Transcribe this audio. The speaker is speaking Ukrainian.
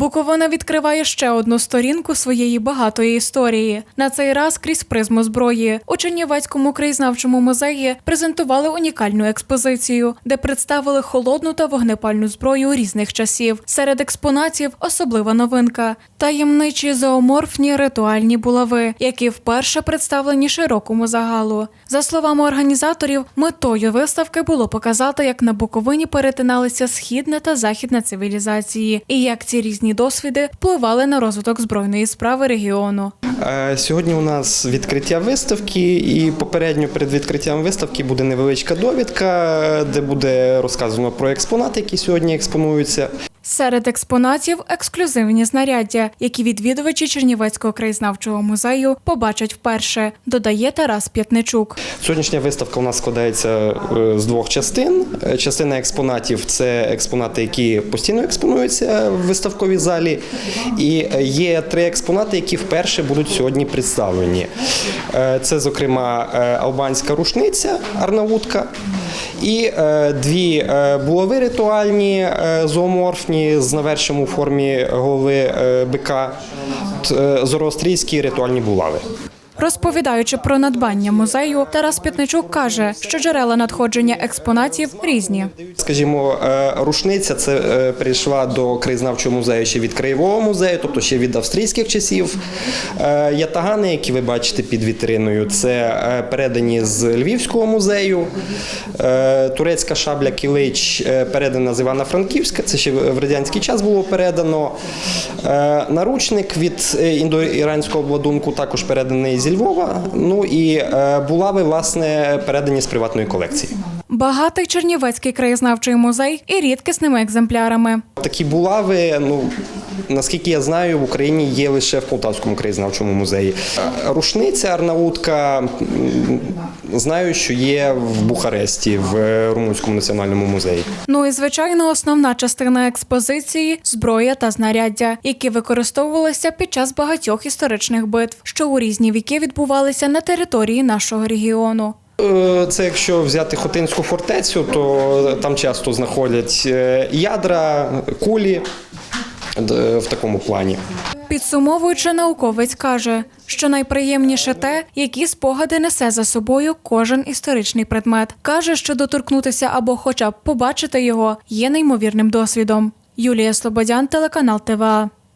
Буковина відкриває ще одну сторінку своєї багатої історії. На цей раз крізь призму зброї. У Чернівецькому краєзнавчому музеї презентували унікальну експозицію, де представили холодну та вогнепальну зброю різних часів. Серед експонатів особлива новинка таємничі зооморфні ритуальні булави, які вперше представлені широкому загалу. За словами організаторів, метою виставки було показати, як на Буковині перетиналися східна та західна цивілізації, і як ці різні досвіди впливали на розвиток збройної справи регіону. Е, Сьогодні у нас відкриття виставки, і попередньо перед відкриттям виставки буде невеличка довідка, де буде розказано про експонати, які сьогодні експонуються. Серед експонатів ексклюзивні знаряддя, які відвідувачі Чернівецького краєзнавчого музею побачать вперше, додає Тарас П'ятничук. Сьогоднішня виставка у нас складається е, з двох частин. Е, Частина експонатів це експонати, які постійно експонуються в виставковій залі. І е, є три експонати, які вперше будуть сьогодні представлені. Це, зокрема, албанська рушниця Арнаутка. І дві булави ритуальні е, з навершем у формі голови е, бика, е, зороастрійські ритуальні булави. Розповідаючи про надбання музею, Тарас П'ятничук каже, що джерела надходження експонатів різні. Скажімо, е, рушниця це е, прийшла до краєзнавчого музею ще від краєвого музею, тобто ще від австрійських часів. Е, Ятагани, які ви бачите під вітриною, це передані з Львівського музею. Турецька шабля кілич передана з Івано-Франківська, це ще в радянський час було передано. Наручник від індоіранського обладунку також переданий зі Львова. Ну і е, булави, власне, передані з приватної колекції. Багатий Чернівецький краєзнавчий музей і рідкісними екземплярами. Такі булави, ну наскільки я знаю, в Україні є лише в Полтавському краєзнавчому музеї. Рушниця Арнаутка знаю, що є в Бухаресті, в е, Румунському національному музеї. Ну і звичайно, основна частина експозиції зброя та знаряддя, які використовувалися під час багатьох історичних битв, що у різні віки відбувалися на території нашого регіону. Е, Це якщо взяти Хотинську фортецю, то там часто знаходять е, ядра, кулі в такому плані. Підсумовуючи, науковець каже, що найприємніше те, які спогади несе за собою кожен історичний предмет. каже, що доторкнутися або хоча б побачити його є неймовірним досвідом. Юлія Слободян, телеканал ТВА.